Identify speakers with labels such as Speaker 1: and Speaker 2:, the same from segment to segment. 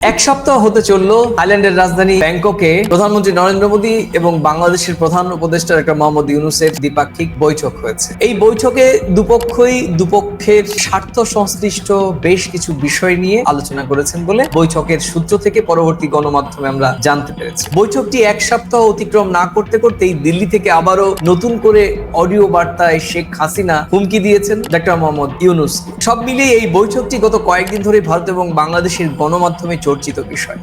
Speaker 1: এক সপ্তাহ হতে চলল থাইল্যান্ডের রাজধানী ব্যাংককে প্রধানমন্ত্রী নরেন্দ্র মোদী এবং বাংলাদেশের প্রধান উপদেষ্টা ডক্টর মোহাম্মদ ইউনুসের দ্বিপাক্ষিক বৈঠক হয়েছে। এই বৈঠকে দুপক্ষই দুপক্ষের স্বার্থ সংশ্লিষ্ট বেশ কিছু বিষয় নিয়ে আলোচনা করেছেন বলে বৈঠকের সূত্র থেকে পরবর্তী গণমাধ্যমে আমরা জানতে পেরেছি। বৈঠকটি এক সপ্তাহ অতিক্রম না করতে করতেই দিল্লি থেকে আবারও নতুন করে অডিও বার্তায় শেখ হাসিনা হুমকি দিয়েছেন ডক্টর মোহাম্মদ ইউনুস সব মিলিয়ে এই বৈঠকটি গত কয়েকদিন ধরে ভারত এবং বাংলাদেশের গণমাধ্যমে চর্চিত বিষয়।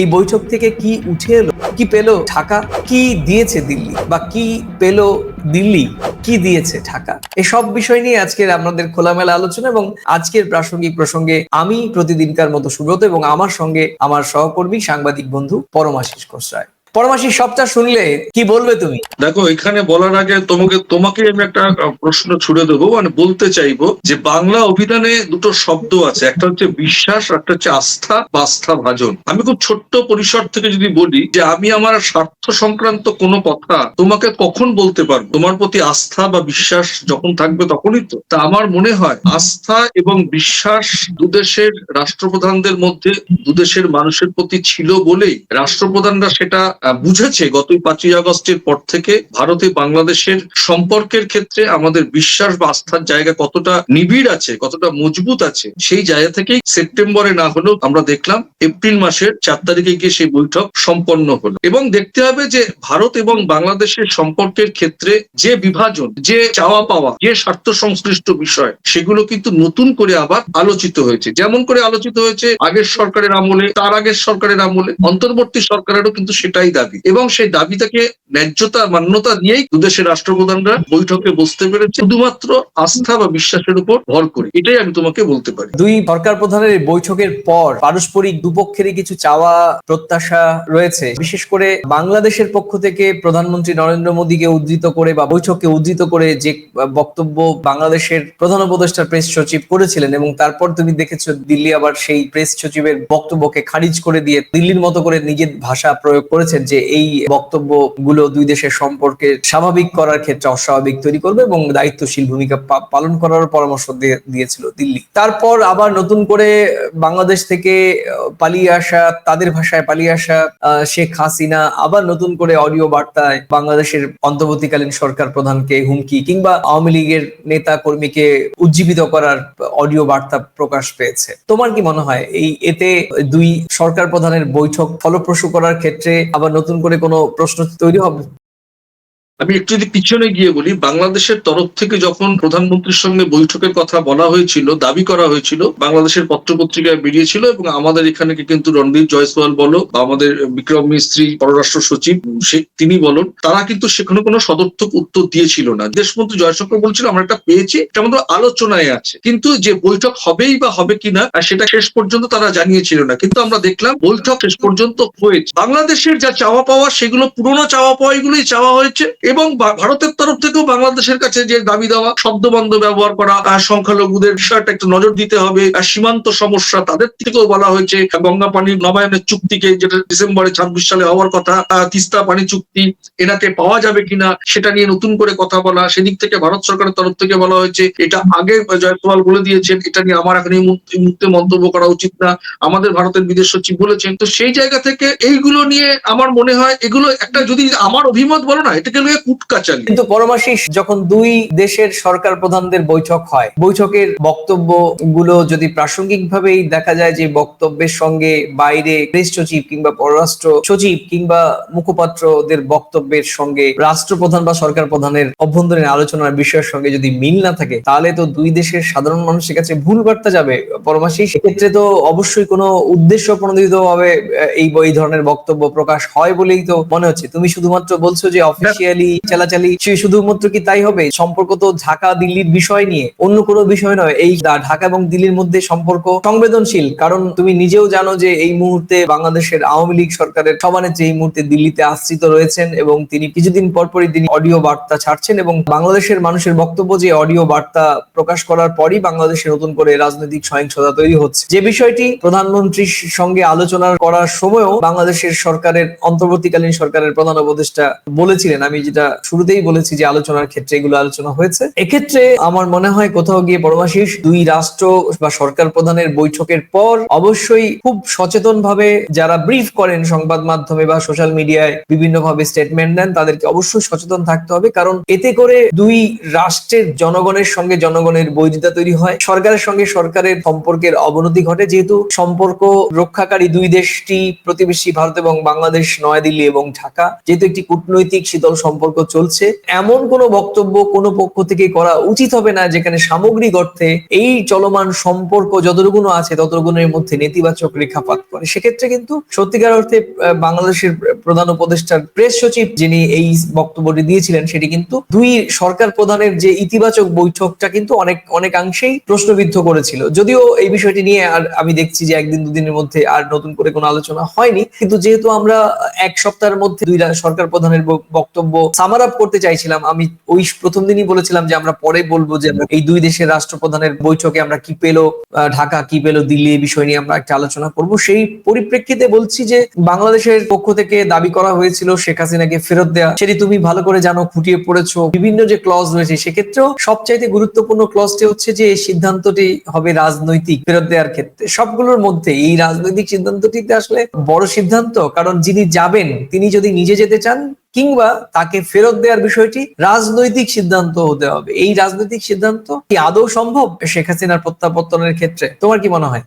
Speaker 1: এই বৈঠক থেকে কি উঠে এলো? কি পেল ঢাকা? কি দিয়েছে দিল্লি? বা কি পেল দিল্লি? কি দিয়েছে ঢাকা? এসব বিষয় নিয়ে আজকের আপনাদের খোলামেলা আলোচনা এবং আজকের প্রাসঙ্গিক প্রসঙ্গে আমি প্রতিদিনকার মতো সুব্রত এবং আমার সঙ্গে আমার সহকর্মী সাংবাদিক বন্ধু পরমাশিস খোসরায়। পরমাশিস সবটা শুনলে কি বলবে তুমি?
Speaker 2: দেখো, এখানে বলার আগে তোমাকে তোমাকে আমি একটা প্রশ্ন ছুড়ে দেবো মানে বলতে চাইব যে বাংলা অভিধানে দুটো শব্দ আছে, একটা হচ্ছে বিশ্বাস একটা হচ্ছে আস্থা বা আস্থা ভাজন আমি খুব ছোট্ট পরিসর থেকে যদি বলি যে আমি আমার স্বার্থ সংক্রান্ত কোনো কথা তোমাকে কখন বলতে পারব? তোমার প্রতি আস্থা বা বিশ্বাস যখন থাকবে তখনই তো। তা আমার মনে হয় আস্থা এবং বিশ্বাস দুদেশের রাষ্ট্রপ্রধানদের মধ্যে, দুদেশের মানুষের প্রতি ছিল বলেই রাষ্ট্রপ্রধানরা সেটা বুঝেছে গত পাঁচই আগস্টের পর থেকে ভারতে বাংলাদেশের সম্পর্কের ক্ষেত্রে আমাদের বিশ্বাস বা আস্থার জায়গা কতটা নিবিড় আছে, কতটা মজবুত আছে, সেই জায়গা থেকেই সেপ্টেম্বরে না হলেও আমরা দেখলাম এপ্রিল মাসের চার তারিখে গিয়ে সেই বৈঠক সম্পন্ন হলো। এবং দেখতে হবে যে ভারত এবং বাংলাদেশের সম্পর্কের ক্ষেত্রে যে বিভাজন, যে চাওয়া পাওয়া, যে স্বার্থ সংশ্লিষ্ট বিষয়, সেগুলো কিন্তু নতুন করে আবার আলোচিত হয়েছে। যেমন করে আলোচিত হয়েছে আগের সরকারের আমলে, তার আগের সরকারের আমলে, অন্তর্বর্তী সরকারেরও কিন্তু সেটাই দাবি। এবং সেই দাবিটাকে ন্যায্যতা, মান্যতা দিয়েই দুদেশের রাষ্ট্রপ্রধানরা বৈঠকে বসতে পেরেছে। শুধুমাত্র আস্থা বা বিশ্বাসের উপর ভর করে। এটাই আমি তোমাকে বলতে পারি।
Speaker 1: দুই সরকার প্রধানের বৈঠকের পর পারস্পরিক দুপক্ষেরই কিছু চাওয়া, প্রত্যাশা রয়েছে। বিশেষ করে বাংলাদেশের পক্ষ থেকে প্রধানমন্ত্রী নরেন্দ্র মোদীকে উদ্ধৃত করে বা বৈঠককে উদ্ধৃত করে যে বক্তব্য বাংলাদেশের প্রধান উপদেষ্টা প্রেস সচিব করেছিলেন এবং তারপর তুমি দেখেছ দিল্লি আবার সেই প্রেস সচিবের বক্তব্যকে খারিজ করে দিয়ে দিল্লির মতো করে নিজের ভাষা প্রয়োগ করেছেন যে এই বক্তব্যগুলো দুই দেশের সম্পর্কে স্বাভাবিক করার ক্ষেত্রে অস্বাভাবিক তৈরি করবে এবং দায়িত্বশীল ভূমিকা পালন করার পরামর্শ দিয়েছিল দিল্লি। তারপর আবার নতুন করে বাংলাদেশ থেকে পালিয়ে আসা, তাদের ভাষায় পালিয়ে আসা শেখ হাসিনা আবার নতুন করে অডিও বার্তায় বাংলাদেশের অন্তর্বর্তীকালীন সরকার প্রধানকে হুমকি কিংবা আওয়ামী লীগের নেতা কর্মীকে উজ্জীবিত করার অডিও বার্তা প্রকাশ পেয়েছে। তোমার কি মনে হয়, এই এতে দুই সরকার প্রধানের বৈঠক ফলপ্রসূ করার ক্ষেত্রে আবার নতুন করে কোনো প্রশ্ন তৈরি হবে?
Speaker 2: আমি একটু যদি পিছনে গিয়ে বলি, বাংলাদেশের তরফ থেকে যখন প্রধানমন্ত্রীর সঙ্গে বৈঠকের কথা বলা হয়েছিল, দাবি করা হয়েছিল, বাংলাদেশের পত্রপত্রিকায় বেরিয়েছিল এবং আমাদের এখানে কিন্তু রণদীপ জয়সওয়াল বলো বা আমাদের বিক্রম মিস্ত্রি, পররাষ্ট্র সচিব তিনি বলুন, তারা কিন্তু সেখানে কোনো সদর্থক উত্তর দিয়েছিল না। দেশমন্ত্রী জয়শঙ্কর বলছিল, আমরা একটা পেয়েছি, এটা আমাদের আলোচনায় আছে। কিন্তু যে বৈঠক হবেই বা হবে কিনা সেটা শেষ পর্যন্ত তারা জানিয়েছিল না। কিন্তু আমরা দেখলাম, বৈঠক শেষ পর্যন্ত হয়েছে। বাংলাদেশের যা চাওয়া পাওয়া, সেগুলো পুরনো চাওয়া পাওয়া এগুলোই চাওয়া হয়েছে। এবং ভারতের তরফ থেকেও বাংলাদেশের কাছে যে দাবি দেওয়া শব্দবন্ধ ব্যবহার করা সংখ্যালঘুদের বিষয়টা একটু নজর দিতে হবে সীমান্ত সমস্যা তাদের থেকেও বলা হয়েছে, গঙ্গা পানি নবায়নের চুক্তিকে যেটা ডিসেম্বরে ছাব্বিশ সালে হওয়ার কথা তিস্তা পানি চুক্তি এনাকে পাওয়া যাবে কিনা, সেটা নিয়ে নতুন করে কথা বলা, সেদিক থেকে ভারত সরকারের তরফ থেকে বলা হয়েছে, এটা আগে জয়পাল বলে দিয়েছেন, এটা নিয়ে আমার এখন মুহূর্তে মন্তব্য করা উচিত না, আমাদের ভারতের বিদেশ সচিব বলেছেন, তো সেই জায়গা থেকে এইগুলো নিয়ে আমার মনে হয়, এগুলো একটা যদি আমার অভিমত বলো না, এটাকে নিয়ে কুটকাচালি।
Speaker 1: কিন্তু পরমাশিস যখন দুই দেশের সরকার প্রধানদের বৈঠক হয় বৈঠকের বক্তব্যগুলো যদি প্রাসঙ্গিকভাবেই দেখা যায় যে বক্তব্যের সঙ্গে বাইরে প্রেস সচিব কিংবা পররাষ্ট্র সচিব কিংবা মুখপাত্রদের বক্তব্যের সঙ্গে রাষ্ট্রপ্রধান বা সরকার প্রধানের অভ্যন্তরীণ আলোচনার বিষয়ের সঙ্গে যদি মিল না থাকে তাহলে তো দুই দেশের সাধারণ মানুষের কাছে ভুল বার্তা যাবে। পরমাশিস সেক্ষেত্রে তো অবশ্যই কোনো উদ্দেশ্য প্রণোদিত ভাবে এই এই ধরনের বক্তব্য প্রকাশ হয় বলেই তো মনে হচ্ছে। তুমি শুধুমাত্র বলছো যে অফিসিয়ালি চালাচালি সে শুধুমাত্র কি তাই হবে? সম্পর্ক তো ঢাকা, দিল্লির বিষয় নিয়ে। অন্য কোনো বিষয় নয়, এই ঢাকা এবং দিল্লির মধ্যে সম্পর্ক সংবেদনশীল। কারণ তুমি নিজেও জানো যে এই মুহূর্তে বাংলাদেশের আওয়ামী লীগ সরকারের সভানেত্রী এই মুহূর্তে দিল্লিতে আশ্রিত রয়েছেন এবং তিনি কিছুদিন পরপরই তিনি অডিও বার্তা ছাড়ছেন এবং বাংলাদেশের মানুষের বক্তব্য যে অডিও বার্তা প্রকাশ করার পরই বাংলাদেশে নতুন করে রাজনৈতিক সহিংসতা তৈরি হচ্ছে। যে বিষয়টি প্রধানমন্ত্রীর সঙ্গে আলোচনা করার সময়ও বাংলাদেশের সরকারের, অন্তর্বর্তীকালীন সরকারের প্রধান উপদেষ্টা বলেছিলেন, আমি যেটা যেটা শুরুতেই বলেছি যে আলোচনার ক্ষেত্রে এগুলো আলোচনা হয়েছে। এক্ষেত্রে আমার মনে হয় কোথাও গিয়ে পরমাশিস দুই রাষ্ট্র বা সরকার প্রধানের বৈঠকের পর অবশ্যই খুব সচেতন ভাবে যারা ব্রিফ করেন সংবাদ মাধ্যমে বা সোশ্যাল মিডিয়ায় বিভিন্ন ভাবে স্টেটমেন্ট দেন তাদেরকে অবশ্যই সচেতন থাকতে হবে। কারণ এতে করে দুই রাষ্ট্রের জনগণের সঙ্গে জনগণের বৈরিতা তৈরি হয়। সরকারের সঙ্গে সরকারের সম্পর্কের অবনতি ঘটে, যেহেতু সম্পর্ক রক্ষাকারী দুই দেশটি প্রতিবেশী ভারত এবং বাংলাদেশ, নয়াদিল্লি এবং ঢাকা। যেহেতু একটি কূটনৈতিক শীতল সম্পর্ক চলছে। এমন কোনো বক্তব্য কোনো পক্ষ থেকে করা উচিত হবে না, যেখানে সামগ্রিক অর্থে এই চলমান সম্পর্ক যতটুকুনো আছে, ততটুকুনের মধ্যে নেতিবাচক রেখাপাত করে। সেক্ষেত্রে কিন্তু সত্যিকার অর্থে বাংলাদেশের প্রধান উপদেষ্টার প্রেস সচিব যিনি এই বক্তব্যটি দিয়েছিলেন, সেটি কিন্তু দুই সরকার প্রধানের যে ইতিবাচক বৈঠকটা কিন্তু অনেক, অনেকাংশেই প্রশ্নবিদ্ধ করেছিল। যদিও এই বিষয়টি নিয়ে আর আমি দেখছি যে একদিন দুদিনের মধ্যে আর নতুন করে কোনো আলোচনা হয়নি। কিন্তু যেহেতু আমরা এক সপ্তাহের মধ্যে দুই সরকার প্রধানের বক্তব্য সামার আপ করতে চাইছিলাম, আমি ওই প্রথম দিনই বলেছিলাম যে আমরা পরে বলব যে এই দুই দেশের রাষ্ট্রপ্রধানের বৈঠকে আমরা কি পেল ঢাকা, কি পেল, দিল্লি এই বিষয় নিয়ে আমরা একটা আলোচনা করব। সেই পরিপ্রেক্ষিতে বলছি যে বাংলাদেশের পক্ষ থেকে দাবি করা হয়েছিল শেখ হাসিনাকে ফেরত দেওয়া সেটি তুমি ভালো করে জানো খুঁটিয়ে পড়েছো। বিভিন্ন যে ক্লজ রয়েছে, সেক্ষেত্রেও সবচাইতে গুরুত্বপূর্ণ ক্লজটি হচ্ছে যে এই সিদ্ধান্তটি হবে রাজনৈতিক ফেরত দেওয়ার ক্ষেত্রে। সবগুলোর মধ্যে এই রাজনৈতিক সিদ্ধান্তটিতে আসলে বড় সিদ্ধান্ত, কারণ যিনি যাবেন, তিনি যদি নিজে যেতে চান কিংবা তাকে ফেরত দেওয়ার বিষয়টি রাজনৈতিক সিদ্ধান্ত হতে হবে। এই রাজনৈতিক সিদ্ধান্ত কি আদৌ সম্ভব? শেখ হাসিনার প্রত্যাবর্তনের ক্ষেত্রে। তোমার কি মনে হয়?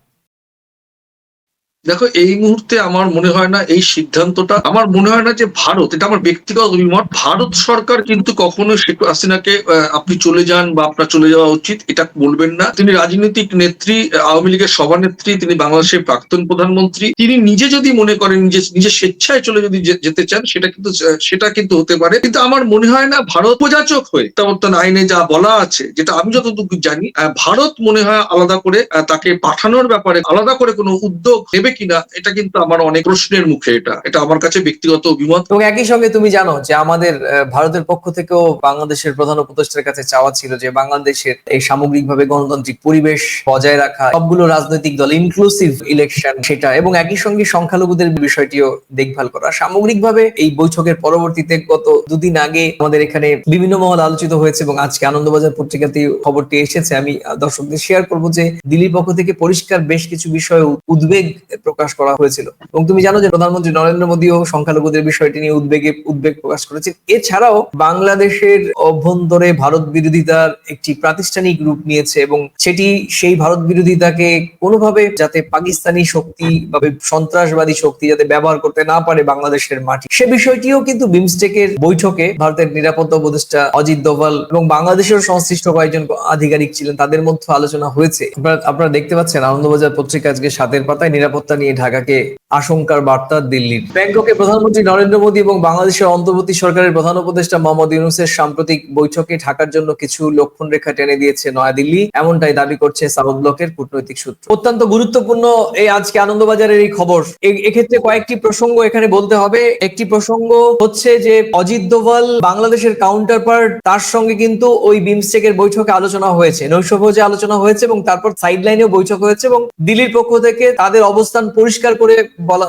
Speaker 2: দেখো, এই মুহূর্তে আমার মনে হয় না এই সিদ্ধান্তটা, আমার মনে হয় না যে ভারত, এটা আমার ব্যক্তিগত অভিমত, ভারত সরকার কিন্তু কখনো শেখ হাসিনাকে আপনি চলে যান বা আপনার চলে যাওয়া উচিত, এটা বলবেন না। তিনি রাজনৈতিক নেত্রী আওয়ামী লীগের সভানেত্রী, তিনি বাংলাদেশের প্রাক্তন প্রধানমন্ত্রী। তিনি নিজে যদি মনে করেন নিজে নিজে স্বেচ্ছায় চলে যদি যেতে চান, সেটা কিন্তু সেটা কিন্তু হতে পারে। কিন্তু আমার মনে হয় না, ভারত উপযাচক হয়ে প্রত্যাবর্তন আইনে যা বলা আছে, যেটা আমি যতটুকু জানি ভারত মনে হয় আলাদা করে তাকে পাঠানোর ব্যাপারে আলাদা করে কোনো উদ্যোগ নেবে কিনা, এটা কিন্তু আমার অনেক প্রশ্নের মুখে এটা। এটা আমার কাছে ব্যক্তিগত অভিমত।
Speaker 1: এবং একই সঙ্গে তুমি জানো যে আমাদের ভারতের পক্ষ থেকেও বাংলাদেশের প্রধান উপদেষ্টার কাছে চাওয়া ছিল যে বাংলাদেশের এই সামগ্রিকভাবে গণতান্ত্রিক পরিবেশ বজায় রাখা সবগুলো রাজনৈতিক দল ইনক্লুসিভ ইলেকশন সেটা এবং একই সঙ্গে সংখ্যালঘুদের বিষয়টিও দেখভাল করা। সামগ্রিকভাবে এই বৈঠকের পরবর্তীতে গত দুদিন আগে আমাদের এখানে বিভিন্ন মহল আলোচিত হয়েছে এবং আজকে আনন্দবাজার পত্রিকাতে খবরটি এসেছে। আমি দর্শকদের শেয়ার করব যে দিল্লির পক্ষ থেকে পরিষ্কার বেশ কিছু বিষয়ে উদ্বেগ প্রকাশ করা হয়েছিল। এবং তুমি জানো যে প্রধানমন্ত্রী নরেন্দ্র মোদীও সংখ্যালঘুদের বিষয়টি নিয়ে উদ্বেগে, উদ্বেগ প্রকাশ করেছেন। এছাড়াও বাংলাদেশের অভ্যন্তরে ভারত বিরোধিতার একটি প্রাতিষ্ঠানিক রূপ নিয়েছে এবং সেটি সেই ভারত বিরোধিতাকে কোনোভাবে যাতে পাকিস্তানি শক্তি বা সন্ত্রাসবাদী শক্তি যাতে ব্যবহার করতে না পারে বাংলাদেশের মাটি। সে বিষয়টিও কিন্তু বিমস্টেকের বৈঠকে ভারতের নিরাপত্তা উপদেষ্টা অজিত দোভাল এবং বাংলাদেশের সংশ্লিষ্ট কয়েকজন আধিকারিক ছিলেন, তাদের মধ্যে আলোচনা হয়েছে। আপনারা দেখতে পাচ্ছেন, আনন্দবাজার পত্রিকা আজকে সাতের পাতায় নিরাপত্তা নিয়ে ঢাকাকে আশঙ্কার বার্তা দিল্লির ব্যাংককে প্রধানমন্ত্রী নরেন্দ্র মোদী এবং বাংলাদেশের অন্তর্বর্তী সরকারের প্রধান উপদেষ্টা মোহাম্মদ ইউনুসের সাম্প্রতিক বৈঠকে ঢাকার জন্য কিছু লক্ষণ রেখা টেনে দিয়েছে নয়াদিল্লি। এমনটাই দাবি করছে সাউথ ব্লকের কূটনৈতিক সূত্র। অত্যন্ত গুরুত্বপূর্ণ এই আজকে আনন্দবাজারের এই খবর। এক্ষেত্রে কয়েকটি প্রসঙ্গ এখানে বলতে হবে। একটি প্রসঙ্গ হচ্ছে যে অজিত দোভাল বাংলাদেশের কাউন্টার পার্ট তার সঙ্গে কিন্তু ওই বিমস্টেকের বৈঠকে আলোচনা হয়েছে। নৈশভোজে আলোচনা হয়েছে এবং তারপর সাইড লাইনেও বৈঠক হয়েছে এবং দিল্লির পক্ষ থেকে তাদের অবস্থান পরিষ্কার করে বলা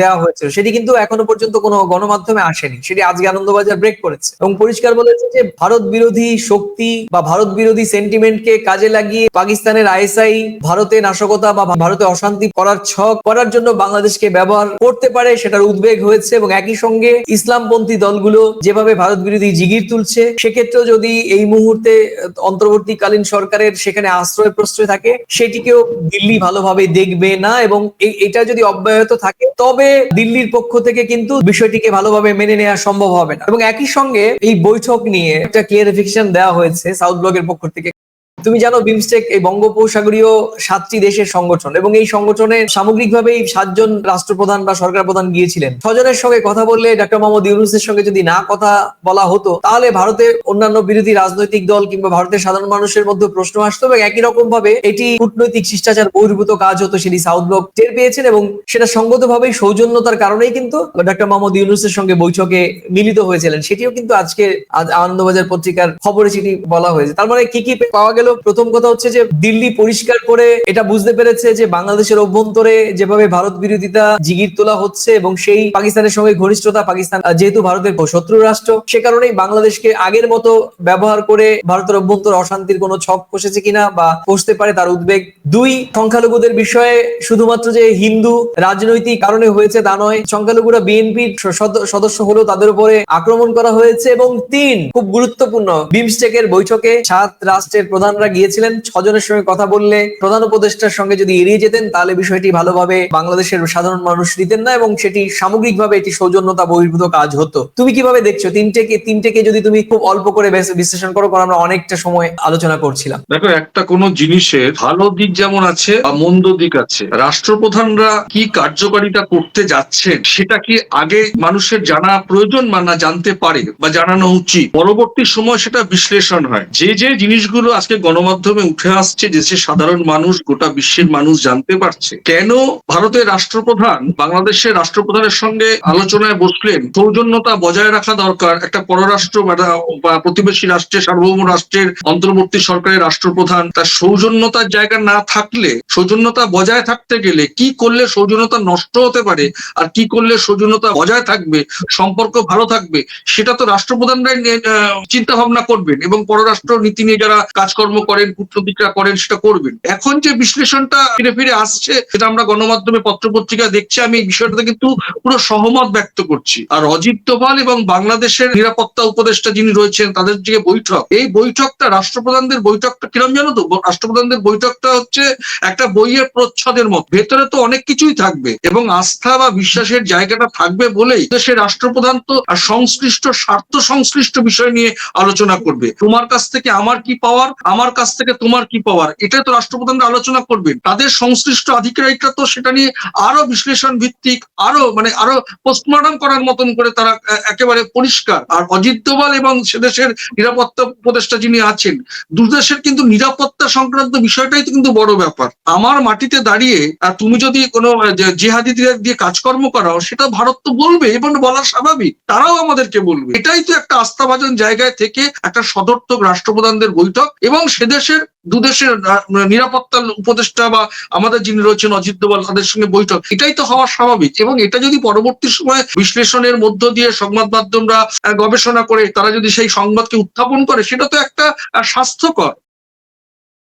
Speaker 1: দেওয়া হয়েছিল। সেটি কিন্তু এখনও পর্যন্ত কোনো গণমাধ্যমে আসেনি। সেটি আজকে আনন্দবাজার ব্রেক করেছে। এবং পরিষ্কার বলেছে যে, ভারত বিরোধী শক্তি বা ভারত বিরোধী সেন্টিমেন্টকে কাজে লাগিয়ে পাকিস্তানের আইএসআই ভারতে নাশকতা বা ভারতে অশান্তি করার ছক করার জন্য বাংলাদেশকে ব্যবহার করতে পারে সেটার উদ্বেগ হয়েছে এবং একই সঙ্গে ইসলামপন্থী দলগুলো যেভাবে ভারত বিরোধী জিগির তুলছে, সেক্ষেত্রেও যদি এই মুহূর্তে অন্তর্বর্তীকালীন সরকারের সেখানে আশ্রয় প্রশ্রয় থাকে, সেটিকেও দিল্লি ভালোভাবে দেখবে না এবং এটা যদি অব্যাহত থাকে। তবে দিল্লির পক্ষ থেকে কিন্তু বিষয়টিকে ভালোভাবে মেনে নেওয়া সম্ভব হবে না। এবং একই সঙ্গে এই বৈঠক নিয়ে একটা ক্লিয়ারিফিকেশন দেওয়া হয়েছে সাউথ ব্লকের পক্ষ থেকে। তুমি জানো বিমস্টেক এই বঙ্গোপসাগরীয় সাতটি দেশের সংগঠন এবং এই সংগঠনে সামগ্রিকভাবে এই সাতজন রাষ্ট্রপ্রধান বা সরকার প্রধান গিয়েছিলেন। ছজনের সঙ্গে কথা বললে ডক্টর মোহাম্মদ ইউনুসের সঙ্গে যদি না কথা বলা হতো, তাহলে ভারতের অন্যান্য বিরোধী রাজনৈতিক দল কিংবা ভারতের সাধারণ মানুষের মধ্যে প্রশ্ন আসতো এবং একই রকম ভাবে এটি কূটনৈতিক শিষ্টাচার বহির্ভূত কাজ হতো সেটি সাউথ ব্লক টের পেয়েছেন এবং সেটা সঙ্গতভাবেই সৌজন্যতার কারণেই কিন্তু ডক্টর মোহাম্মদ ইউনুসের সঙ্গে বৈঠকে মিলিত হয়েছিলেন। সেটিও কিন্তু আজকে আনন্দবাজার পত্রিকার খবরে সেটি বলা হয়েছে। তার মানে কি কি পাওয়া গেল? হলো, প্রথম কথা হচ্ছে যে দিল্লি পরিষ্কার করে এটা বুঝতে পেরেছে যে বাংলাদেশের অভ্যন্তরে যেভাবে ভারত বিরোধিতা জিগির তোলা হচ্ছে এবং সেই পাকিস্তানের সঙ্গে ঘনিষ্ঠতা পাকিস্তান যেহেতু ভারতের শত্রু রাষ্ট্র, সে কারণেই বাংলাদেশকে আগের মতো ব্যবহার করে ভারতের অভ্যন্তর অশান্তির কোনো ছক কষেছে কিনা বা কষতে পারে তার উদ্বেগ। দুই, সংখ্যালঘুদের বিষয়ে শুধুমাত্র যে হিন্দু রাজনৈতিক কারণে হয়েছে তা নয়, সংখ্যালঘুরা বিএনপির সদস্য হলেও তাদের উপরে আক্রমণ করা হয়েছে। এবং তিন, খুব গুরুত্বপূর্ণ, বিমস্টেকের বৈঠকে সাত রাষ্ট্রের প্রধানরা গিয়েছিলেন, ছজনের সঙ্গে কথা বললে প্রধান উপদেষ্টার সঙ্গে যদি এড়িয়ে যেতেন, তাহলে বিষয়টি ভালোভাবে বাংলাদেশের সাধারণ মানুষ নিতেন না এবং সেটি সামগ্রিকভাবে এটি সৌজন্যতা বহির্ভূত কাজ হতো। তুমি কীভাবে দেখছ? তিনটেকে তিনটেকে যদি তুমি খুব অল্প করে বিশ্লেষণ করো, কারণ আমরা অনেকটা সময় আলোচনা করছিলাম।
Speaker 2: দেখো, একটা কোনো জিনিসের ভালো দিক যেমন আছে বা মন্দ দিক আছে, রাষ্ট্রপ্রধানরা কি কার্যকারিতা করতে যাচ্ছেন সেটা কি আগে মানুষের জানা প্রয়োজন বা না জানতে পারে বা জানানো উচিত? পরবর্তী সময় সেটা বিশ্লেষণ হয়। যে যে জিনিসগুলো আজকে গণমাধ্যমে উঠে আসছে দেশের সাধারণ মানুষ, গোটা বিশ্বের মানুষ জানতে পারছে। কেন ভারতের রাষ্ট্রপ্রধান, বাংলাদেশের রাষ্ট্রপ্রধানের সঙ্গে আলোচনায় বসলেন? সৌজন্যতা বজায় রাখা দরকার। একটা পররাষ্ট্র বা প্রতিবেশী রাষ্ট্রের, সার্বভৌম রাষ্ট্রের, অন্তর্বর্তী সরকারের রাষ্ট্রপ্রধান, তার সৌজন্যতার জায়গা না থাকলে, সৌজন্যতা বজায় থাকতে গেলে কি করলে সৌজন্যতা নষ্ট হতে পারে? আর কি করলে সৌজন্যতা বজায় থাকবে, সম্পর্ক ভালো থাকবে? সেটা তো রাষ্ট্রপ্রধানরাই চিন্তা ভাবনা করবেন। এবং পররাষ্ট্র নীতি নিয়ে যারা কাজকর্ম করেন কূটনীতিকরা করেন, সেটা করবেন। এখন যে বিশ্লেষণটা ফিরে ফিরে আসছে, সেটা আমরা গণমাধ্যমে পত্রপত্রিকা দেখছি, আমি এই বিষয়টাতে কিন্তু পুরো সহমত ব্যক্ত করছি। আর অজিত দোভাল এবং বাংলাদেশের নিরাপত্তা উপদেষ্টা যিনি রয়েছেন, তাদের যে বৈঠক, এই বৈঠকটা, রাষ্ট্রপ্রধানদের বৈঠকটা কিরম জানো তো? রাষ্ট্রপ্রধানদের বৈঠকটা হচ্ছে একটা বইয়ের প্রচ্ছদের মত। ভেতরে তো অনেক কিছুই থাকবে এবং আস্থা বা বিশ্বাসের জায়গাটা থাকবে বলেই দেশের রাষ্ট্রপ্রধান তো সংশ্লিষ্ট, স্বার্থ সংশ্লিষ্ট বিষয় নিয়ে আলোচনা করবে। তোমার কাছ থেকে আমার কি পাওয়ার? আমার কাছ থেকে তোমার কি পাওয়ার? এটা তো রাষ্ট্রপ্রধানরা আলোচনা করবেন। তাদের সংশ্লিষ্ট আধিকারিকরা তো সেটা নিয়ে আরও বিশ্লেষণ ভিত্তিক, আরও মানে আরও পোস্টমর্টম করার মতন করে তারা একেবারে পরিষ্কার। আর অজিত দোভাল এবং সেদেশের নিরাপত্তা উপদেষ্টা যিনি আছেন দুদেশের কিন্তু নিরাপত্তা সংক্রান্ত বিষয়টাই তো কিন্তু বড় ব্যাপার। আমার মাটিতে দাঁড়িয়ে তুমি যদি কোনো জেহাদিদের দিয়ে কাজকর্ম করাও, সেটা ভারত তো বলবে এবং বলা স্বাভাবিক। তারাও আমাদেরকে বলবে। এটাই তো একটা আস্থাভাজন জায়গায় থেকে একটা সদর্থক রাষ্ট্রপ্রধানদের বৈঠক, এবং সেদেশের দুদেশের নিরাপত্তার নিরাপত্তা উপদেষ্টা বা আমাদের যিনি রয়েছেন অজিত দোভাল, তাদের সঙ্গে বৈঠক। এটাই তো হওয়া স্বাভাবিক। এবং এটা যদি পরবর্তী সময়ে বিশ্লেষণের মধ্য দিয়ে সংবাদ মাধ্যমরা গবেষণা করে, তারা যদি সেই সংবাদকে উত্থাপন করে, সেটা তো একটা স্বাস্থ্যকর।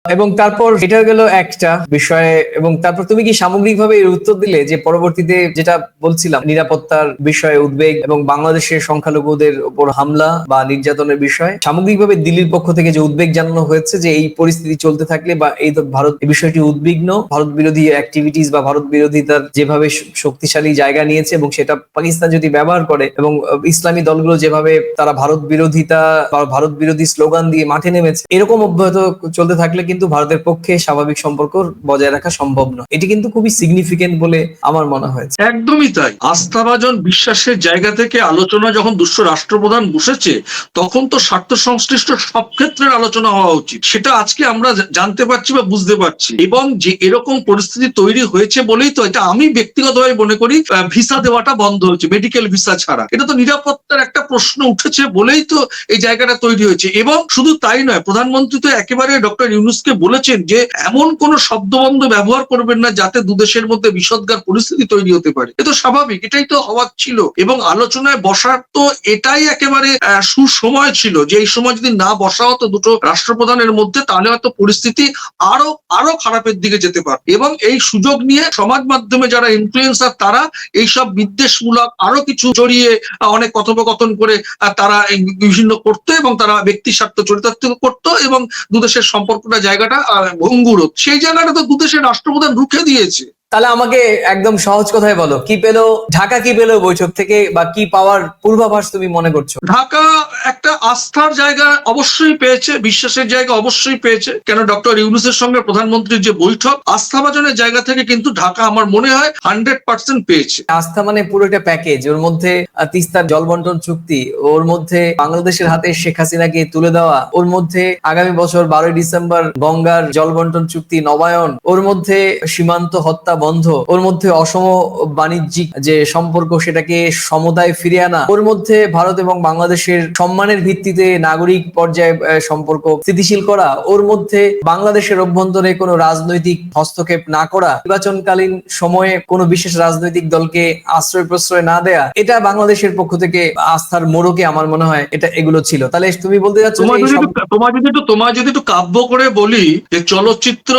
Speaker 1: এবং তারপর এটা গেল একটা বিষয়ে, এবং তারপর তুমি কি সামগ্রিকভাবে এর উত্তর দিলে যে পরবর্তীতে যেটা বলছিলাম, নিরাপত্তার বিষয়ে উদ্বেগ এবং বাংলাদেশের সংখ্যালঘুদের উপর হামলা বা নির্যাতনের বিষয়ে? সামগ্রিকভাবে দিল্লির পক্ষ থেকে যে উদ্বেগ জানানো হয়েছে যে এই পরিস্থিতি চলতে থাকলে বা এই ভারত, এই বিষয়টি উদ্বিগ্ন, ভারত বিরোধী অ্যাক্টিভিটিস বা ভারত বিরোধিতার যেভাবে শক্তিশালী জায়গা নিয়েছে এবং সেটা পাকিস্তান যদি ব্যবহার করে এবং ইসলামী দলগুলো যেভাবে তারা ভারত বিরোধিতা বা ভারত বিরোধী স্লোগান দিয়ে মাঠে নেমেছে, এরকম অব্যাহত চলতে থাকলে কিন্তু ভারতের পক্ষে স্বাভাবিক সম্পর্ক বজায় রাখা সম্ভব নয়। এটি কিন্তু খুবই সিগনিফিকেন্ট বলে আমার মনে হয়েছে।
Speaker 2: একদমই তাই। আস্থাভাজন বিশ্বাসের জায়গা থেকে আলোচনা যখন দুষ্ট রাষ্ট্রপ্রধান বসেছে, তখন তো স্বার্থ সংশ্লিষ্ট সব ক্ষেত্রের আলোচনা হওয়া উচিত। সেটা আজকে আমরা জানতে পারছি বা বুঝতে পারছি। এবং যে এরকম পরিস্থিতি তৈরি হয়েছে বলেই তো এটা আমি ব্যক্তিগতভাবে মনে করি ভিসা দেওয়াটা বন্ধ হয়েছে মেডিকেল ভিসা ছাড়া। এটা তো নিরাপত্তার একটা প্রশ্ন উঠেছে বলেই তো এই জায়গাটা তৈরি হয়েছে। এবং শুধু তাই নয়, প্রধানমন্ত্রী তো একেবারে ডক্টর ইউনুসকে বলেছেন যে এমন কোন শব্দবন্ধ ব্যবহার করবেন না যাতে দুদেশের মধ্যে বিষদগার পরিস্থিতি তৈরি হতে পারে। এ তো স্বাভাবিক, এটাই তো হওয়ার ছিল এবং আলোচনায় বসার তো এটাই একেবারে সুসময় ছিল যে এই সময় যদি না বসা হতো দুটো রাষ্ট্রপ্রধানের মধ্যে, তাহলে হয়তো পরিস্থিতি আরও আরও খারাপের দিকে যেতে পারে এবং এই সুযোগ নিয়ে সমাজ মাধ্যমে যারা ইনফ্লুয়েন্সার তারা এইসব বিদ্বেষমূলক আরও কিছু জড়িয়ে অনেক কথোপকথন করে তারা বিভিন্ন করতো এবং তারা ব্যক্তি স্বার্থ চরিতার্থ করতো এবং দুদেশের সম্পর্কটা জায়গাটা ভঙ্গুর সেই জায়গাটা তো দুদেশের রাষ্ট্রপ্রধান রুখে দিয়েছে।
Speaker 1: তাহলে আমাকে একদম সহজ কথায় বলো কি পেল ঢাকা কি পেল বৈঠক থেকে বা কি পাওয়ার পূর্বাভাস তুমি মনে করছ?
Speaker 2: ঢাকা একটা আস্থার জায়গা অবশ্যই পেয়েছে বিশ্বাসের জায়গা অবশ্যই পেয়েছে। কেন ডক্টর ইউনুসের সঙ্গে প্রধানমন্ত্রীর যে বৈঠক আস্থাভাজনের জায়গা থেকে কিন্তু ঢাকা আমার মনে হয় হান্ড্রেড পার্সেন্ট পেয়েছে।
Speaker 1: আস্থা মানে পুরো একটা প্যাকেজ ওর মধ্যে তিস্তার জল বন্টন চুক্তি ওর মধ্যে বাংলাদেশের হাতে শেখ হাসিনাকে তুলে দেওয়া ওর মধ্যে আগামী বছর বারোই ডিসেম্বর গঙ্গার জল বন্টন চুক্তি নবায়ন ওর মধ্যে সীমান্ত হত্যা বন্ধ। ওর মধ্যে অসম বাণিজ্যিক যে সম্পর্ক সেটাকে সমতায় ফিরে আনা। ওর মধ্যে ভারত এবং বাংলাদেশের সম্মানের ভিত্তিতে নাগরিক পর্যায়ে সম্পর্ক স্থিতিশীল করা। ওর মধ্যে বাংলাদেশের অভ্যন্তরে কোনো রাজনৈতিক হস্তক্ষেপ না করা। নির্বাচনকালীন সময়ে কোনো বিশেষ রাজনৈতিক দলকে আশ্রয় প্রশ্রয় না দেয়া। এটা বাংলাদেশের পক্ষ থেকে আস্থার মোড়কে আমার মনে হয় এটা এগুলো ছিল। তাহলে তুমি বলতে চাচ্ছ
Speaker 2: তোমার যদি একটু- তোমার যদি একটু কাব্য করে বলি যে চলচ্চিত্র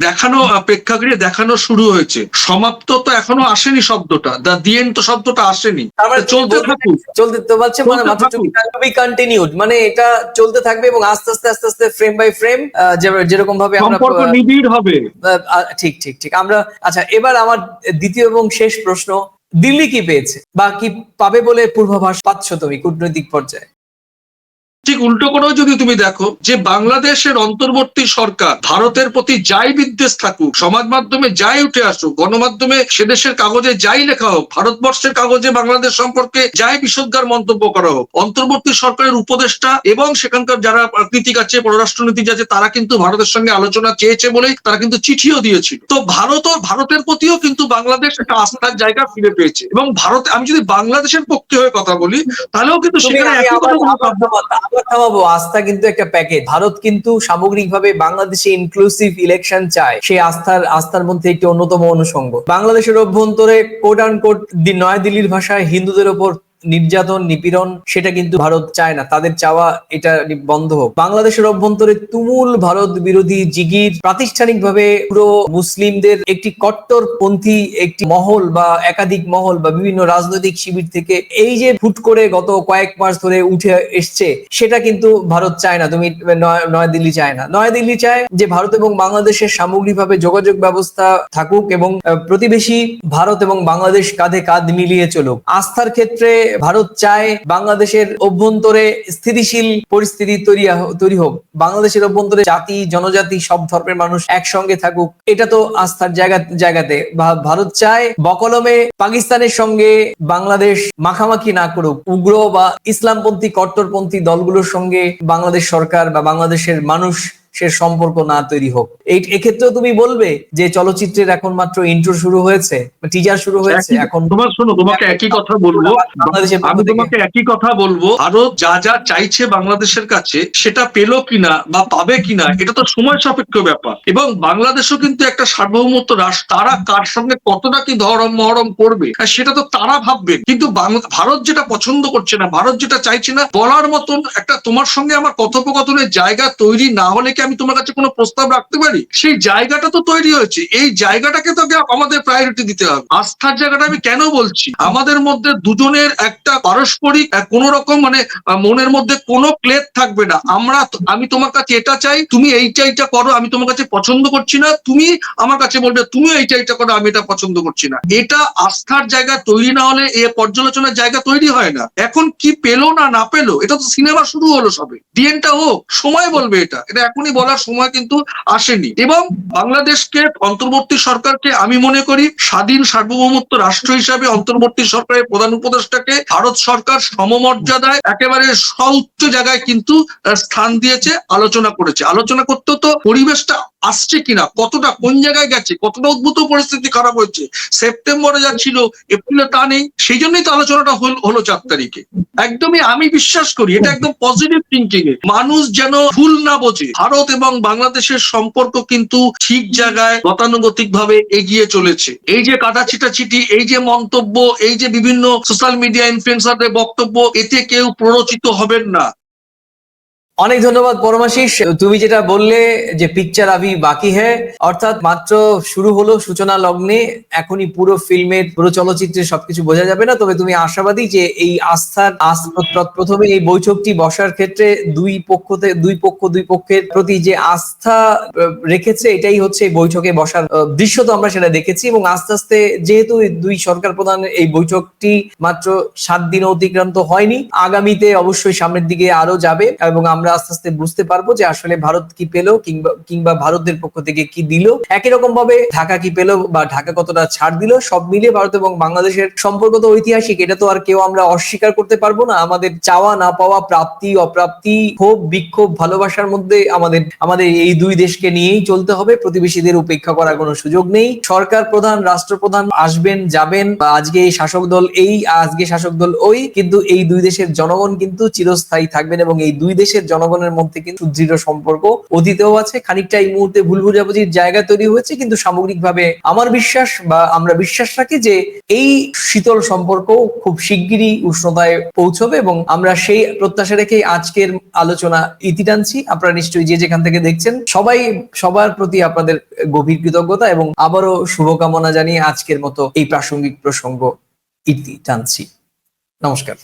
Speaker 2: দেখানো প্রেক্ষাগৃহে দেখানো শুরু হয়েছে। সমাপ্ত তো এখনও আসেনি শব্দটা। দা দি এন্ড তো শব্দটা আসেনি।
Speaker 1: মানে
Speaker 2: চলতে থাকুক।
Speaker 1: চলতে তো বলছে মানে। বি কন্টিনিউড মানে এটা চলতে থাকবে এবং আস্তে আস্তে আস্তে আস্তে ফ্রেম বাই ফ্রেম যেরকম ভাবে আমরা
Speaker 2: সম্পর্ক নিবিড় হবে।
Speaker 1: ঠিক ঠিক ঠিক। আমরা আচ্ছা এবার আমার দ্বিতীয় এবং শেষ প্রশ্ন। দিল্লি কি পেয়েছে? বা কি পাবে বলে পূর্বাভাস পাচ্ছ তুমি কূটনৈতিক পর্যায়ে?
Speaker 2: ঠিক উল্টো করেও যদি তুমি দেখো যে বাংলাদেশের অন্তর্বর্তী সরকার ভারতের প্রতি যাই বিদ্বেষ থাকুক সমাজ মাধ্যমে যাই উঠে আসুক গণমাধ্যমে সে দেশের কাগজে যাই লেখা হোক ভারতবর্ষের কাগজে বাংলাদেশ সম্পর্কে যাই বিশোদ্গার মন্তব্য করা হোক অন্তর্বর্তী সরকারের উপদেষ্টা এবং সেখানকার যারা কৃতিক আছে পররাষ্ট্রনীতি আছে তারা কিন্তু ভারতের সঙ্গে আলোচনা চেয়েছে বলেই তারা কিন্তু চিঠিও দিয়েছিল। তো ভারতও ভারতের প্রতিও কিন্তু বাংলাদেশ একটা আস্থার জায়গা ফিরে পেয়েছে এবং ভারত আমি যদি বাংলাদেশের পক্ষে হয়ে কথা বলি তাহলেও কিন্তু সেখানে একই কথা
Speaker 1: থামাবো, আস্থা কিন্তু একটা প্যাকেজ ভারত কিন্তু সামগ্রিকভাবে বাংলাদেশে ইনক্লুসিভ ইলেকশন চায়। সেই আস্থার আস্থার মধ্যে একটি অন্যতম অনুষঙ্গ। বাংলাদেশের অভ্যন্তরে কোট আন কোট নয়াদিল্লির ভাষায় হিন্দুদের ওপর নির্যাতন, নিপীড়ন, সেটা কিন্তু ভারত চায় না। তাদের চাওয়া এটা বন্ধ হোক। বাংলাদেশের অভ্যন্তরে তুমুল ভারত বিরোধী জিগির প্রাতিষ্ঠানিকভাবে পুরো মুসলিমদের একটি কট্টরপন্থী একটি মহল বা একাধিক মহল বা বিভিন্ন রাজনৈতিক শিবির থেকে এই যে ফুট করে গত কয়েক মাস ধরে উঠে এসছে, সেটা কিন্তু ভারত চায় না। তুমি নয়- নয়াদিল্লি চায় না। নয়াদিল্লি চায় যে ভারত এবং বাংলাদেশের সামগ্রিকভাবে যোগাযোগ ব্যবস্থা থাকুক এবং প্রতিবেশী ভারত এবং বাংলাদেশ কাঁধে কাঁধ মিলিয়ে চলুক। আস্থার ক্ষেত্রে ভারত চায় বাংলাদেশের অভ্যন্তরে স্থিতিশীল পরিস্থিতি তৈরি তৈরি হোক। বাংলাদেশের অভ্যন্তরে জাতি, জনজাতি, সব ধর্মের মানুষ একসঙ্গে থাকুক। এটা তো আস্থার জায়গা জায়গাতে। ভারত চায় বকলমে পাকিস্তানের সঙ্গে বাংলাদেশ মাখামাখি না করুক। উগ্র বা ইসলামপন্থী, কট্টরপন্থী দলগুলোর সঙ্গে বাংলাদেশ সরকার বা বাংলাদেশের মানুষ সে সম্পর্ক না তৈরি হোক। এই এক্ষেত্রেও তুমি বলবে যে চলচ্চিত্রের এখন মাত্র ইন্ট্রো শুরু হয়েছে টিজার শুরু হয়েছে এখন
Speaker 2: তোমার শোনো তোমাকে একই কথা বলব।
Speaker 1: বাংলাদেশের পক্ষ
Speaker 2: আমি তোমাকে একই কথা বলব। ভারত যা যা চাইছে বাংলাদেশের কাছে সেটা পেল কিনা বা পাবে কিনা এটা তো সময় সাপেক্ষ ব্যাপার। এবং বাংলাদেশও কিন্তু একটা সার্বভৌমত্ব রাষ্ট্র তারা কার সঙ্গে কতটা কি ধরম মহরম করবে সেটা তো তারা ভাববে। কিন্তু ভারত যেটা পছন্দ করছে না ভারত যেটা চাইছে না বলার মতন একটা তোমার সঙ্গে আমার কথোপকথনের জায়গা তৈরি না হলে কি আমি তোমার কাছে কোনো প্রস্তাব রাখতে পারি? সেই জায়গাটা তো তৈরি হয়েছে। এই জায়গাটাকে তো আমাদের প্রায়োরিটি দিতে হবে। আস্থার জায়গাটা আমি কেন বলছি? আমাদের মধ্যে দুজনের একটা পারস্পরিক কোনো রকম মানে মনের মধ্যে কোনো ক্লেদ থাকবে না। আমরা আমি তোমার কাছে এটা চাই, তুমি এইটা এইটা করো, আমি তোমার কাছে পছন্দ করছি না, তুমি আমার কাছে বলবে তুমি এইটা এইটা করো, আমি এটা পছন্দ করছি না। এটা আস্থার জায়গা তৈরি না হলে এ পর্যালোচনার জায়গা তৈরি হয় না। এখন কি পেল না না পেল, এটা তো সিনেমা শুরু হলো সবে। ডিএনটা হোক, সময় বলবে এটা। এটা এখনই বলার সময় কিন্তু আসেনি। এবং বাংলাদেশকে অন্তর্বর্তী সরকারকে আমি মনে করি স্বাধীন সার্বভৌমত্ব রাষ্ট্র হিসাবে অন্তর্বর্তী সরকারের প্রধান উপদেষ্টাকে ভারত সরকার সমমর্যাদায় একেবারে সউচ্চ জায়গায় কিন্তু স্থান দিয়েছে, আলোচনা করেছে। আলোচনা করতে তো পরিবেশটা আসছে কিনা, কতটা, কোন জায়গায় গেছে, কতটা উদ্ভূত পরিস্থিতি খারাপ হয়েছে, সেপ্টেম্বরে যা ছিল, এপ্রিলে তা নেই, সেই জন্যই তো আলোচনাটা হল- হলো চার তারিখে। একদমই আমি বিশ্বাস করি, এটা একদম পজিটিভ থিঙ্কিং এ মানুষ যেন ভুল না বোঝে, ভারত এবং বাংলাদেশের সম্পর্ক কিন্তু ঠিক জায়গায় গতানুগতিক ভাবে এগিয়ে চলেছে। এই যে কাটাছিটা চিঠি এই যে মন্তব্য, এই যে বিভিন্ন সোশ্যাল মিডিয়া ইনফ্লুয়েন্সারদের বক্তব্য, এতে কেউ প্ররোচিত হবেন না।
Speaker 1: অনেক ধন্যবাদ পরমাশিস তুমি যেটা বললে যে পিকচার আভি বাকি হ্যাঁ অর্থাৎ মাত্র শুরু হলো সূচনা লগ্নে, এখনই পুরো ফিল্মের পুরো চলচ্চিত্রে সবকিছু বোঝা যাবে না, তবে তুমি আশাবাদী যে এই আস্থার প্রথমে এই বৈঠকটি বসার ক্ষেত্রে দুই পক্ষতে দুই পক্ষ, দুই পক্ষের প্রতি যে আস্থা রেখেছে, এটাই হচ্ছে এই বৈঠকে বসার দৃশ্য তো আমরা সেটা দেখেছি, এবং আস্তে আস্তে যেহেতু দুই সরকার প্রধান এই বৈঠকটি মাত্র সাত দিন অতিক্রান্ত হয়নি, আগামীতে অবশ্যই সামনের দিকে আরও যাবে, এবং আমরা আমরা আস্তে আস্তে বুঝতে পারব যে আসলে ভারত কি পেল কিংবা কিংবা ভারতের পক্ষ থেকে কি দিল। একই রকম ভাবে ঢাকা কি পেল বা ঢাকা কতটা ছাড় দিল, সব মিলিয়ে ভারত এবং বাংলাদেশের সম্পর্ক তো ঐতিহাসিক, এটা তো আর কেউ আমরা অস্বীকার করতে পারব না। আমাদের চাওয়া না পাওয়া প্রাপ্তি, অপ্রাপ্তি, ক্ষোভ, বিক্ষোভ, ভালোবাসার মধ্যে আমাদের আমাদের এই দুই দেশকে নিয়েই চলতে হবে। প্রতিবেশীদের উপেক্ষা করার কোনো সুযোগ নেই। সরকার প্রধান, রাষ্ট্রপ্রধান আসবেন, যাবেন আজকে এই শাসক দল এই, আজকে শাসক দল ওই, কিন্তু এই দুই দেশের জনগণ কিন্তু চিরস্থায়ী থাকবেন এবং এই দুই দেশের জনগণের মধ্যে কিন্তু দৃঢ় সম্পর্ক অতীতেও আছে। খানিকটা এই মুহূর্তে ভুল বুঝাবুঝির জায়গা তৈরি হয়েছে, কিন্তু সামগ্রিকভাবে আমার বিশ্বাস বা আমরা বিশ্বাস রাখি যে এই শীতল সম্পর্ক খুব শিগগিরই উষ্ণতায় পৌঁছবে এবং আমরা সেই প্রত্যাশা রেখেই আজকের আলোচনা ইতি টানছি। আপনারা নিশ্চয়ই যে যেখান থেকে দেখছেন, সবাই সবার প্রতি আপনাদের গভীর কৃতজ্ঞতা এবং আবারও শুভকামনা জানিয়ে আজকের মতো এই প্রাসঙ্গিক প্রসঙ্গ ইতি টানছি। নমস্কার।